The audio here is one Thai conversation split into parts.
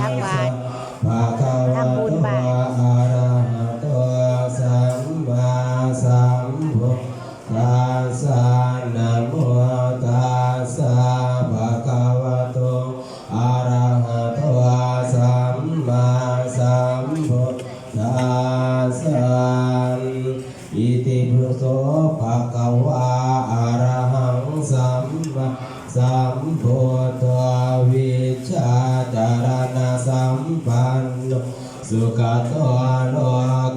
ตักบาตระคะวะทำบุญบาตรอะระหะโตสัมมาสัมพุทธัสสะนะโมตัสสะภะคะวะตอะระหะโตสัมมาสัมพุทธัสสะอิติปิโสภะคะวะอะระหังสัมมาสัมพุท สุขโตโล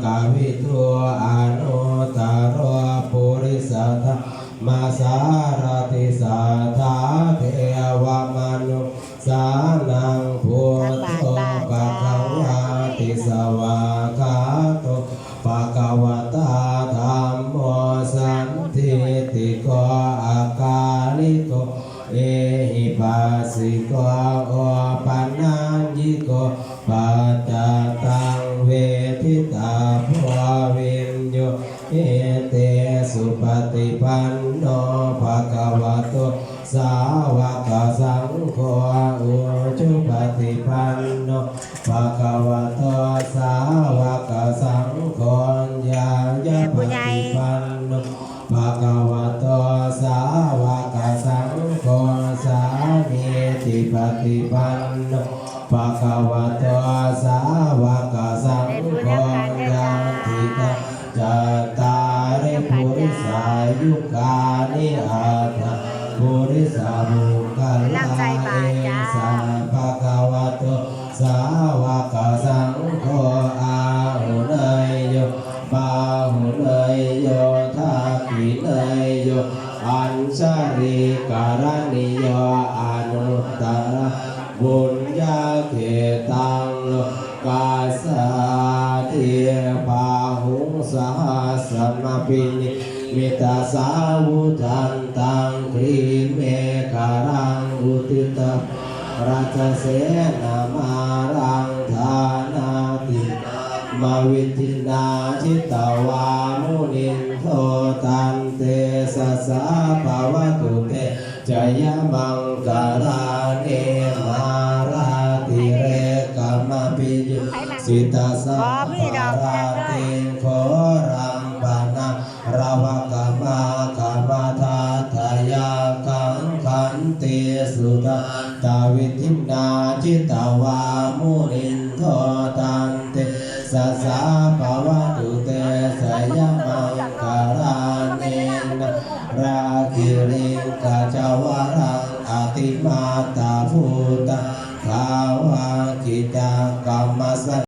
กวิทูอนุตตรปุริสัทมาสารติสัทเทวมนุสานังพุทโธปะคะวะติสวาคาโตปะคะวะตาธัมโมสันทิติโกอาการิโกเอหิปัสสิโกโอปัญญิโก ปัจจตังเวทิตาภววินโยเอเตสุปฏิปันโนภะคะวะโตสาวกสังโฆอุจุปฏิปันโนภะคะวะโตสาวกสังโฆญาญาปฏิปันโนภะคะวะโตสาวกสังโฆสามีติปฏิปันโน ภะคะวะโตสาวกสังโฆญาติกาจัตตาริปุริสายุคานิอาถาปุริสาบุคลาเอสาภะคะวะโตสาวกสังโฆอาหุเนยโยบาหุเลยโยทากิเลยโยอัญชริการณิโยอนุตตรบุญ ญาเขตังโลกาสาเทปาหุงสหัสมปินิมิตาสาวุทันตังครีเมฆารังอุติตาราชเสนามารังธานาติมาวิทินาชิตาวามุนินโทตันเตสะสะภาวะตุเตจยมังกาลาเน สิตาสะปาราติโครังปานะราวกามากามทาทายาคังขันติสุตตาวิทินาชิตาวามุนินโทตันเตสัสสะภาวะตุเตสยมังคาราเนนราคิริงกาจาวรังอติมาตาภูตาภาวะกิจกรรมสั